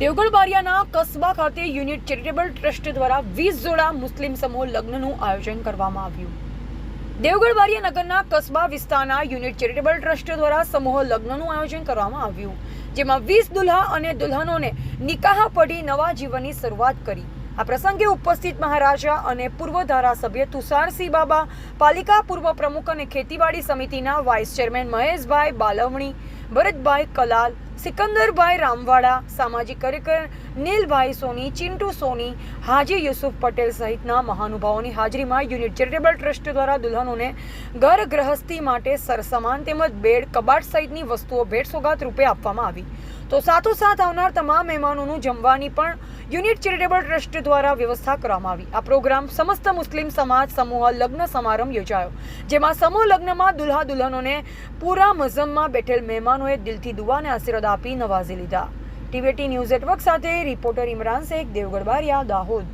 દેવગઢ બારિયાના કસ્બા ખાતે unit charitable trust દ્વારા વીસ જોડા મુસ્લિમ સમૂહ લગ્નનું આયોજન કરવામાં આવ્યું. દેવગઢ બારિયા નગરના કસ્બા વિસ્તારના યુનિટ ચેરિટેબલ ટ્રસ્ટ દ્વારા સમૂહ લગ્નનું આયોજન કરવામાં આવ્યું, જેમાં વીસ દુલ્હા અને દુલ્હનોને નિકાહ પડી નવા જીવનની શરૂઆત કરી. આ પ્રસંગે ઉપસ્થિત મહારાજા અને પૂર્વ ધારાસભ્ય તુષારસિંહ બાબા, પાલિકા પૂર્વ પ્રમુખ અને ખેતીવાડી સમિતિના વાઇસ ચેરમેન મહેશભાઈ બાલવણી ભરતભાઈ કલાલ, સિકંદરભાઈ રામવાડા, સામાજિક કાર્યકર નીલભાઈ સોની, ચિંટુ સોની, હાજી યુસુફ પટેલ સહિતના મહાનુભાવોની હાજરીમાં યુનિટ ચેરિટેબલ ટ્રસ્ટ દ્વારા દુલ્હનોને ઘર ગ્રહસ્થી માટે સરસામાન તેમજ બેડ કબાટ સહિતની વસ્તુઓ ભેટ સોગાત રૂપે આપવામાં આવી. તો સાથોસાથ આવનાર તમામ મહેમાનોનું જમવાની પણ યુનિટ ચેરિટેબલ ટ્રસ્ટ દ્વારા વ્યવસ્થા કરવામાં આવી. આ પ્રોગ્રામ સમસ્ત મુસ્લિમ સમાજ સમૂહ લગ્ન સમારંભ યોજાયો, જેમાં સમૂહ લગ્નમાં દુલ્હા દુલ્હનોને પૂરા મઝમમાં બેઠેલ મહેમાનોએ દિલથી દુવાને આશીર્વાદ આપી નવાઝી લીધા. ટીવીટી ન્યૂઝ નેટવર્ક સાથે રિપોર્ટર ઇમરાન શેખ, દેવગઢ બારિયા, દાહોદ.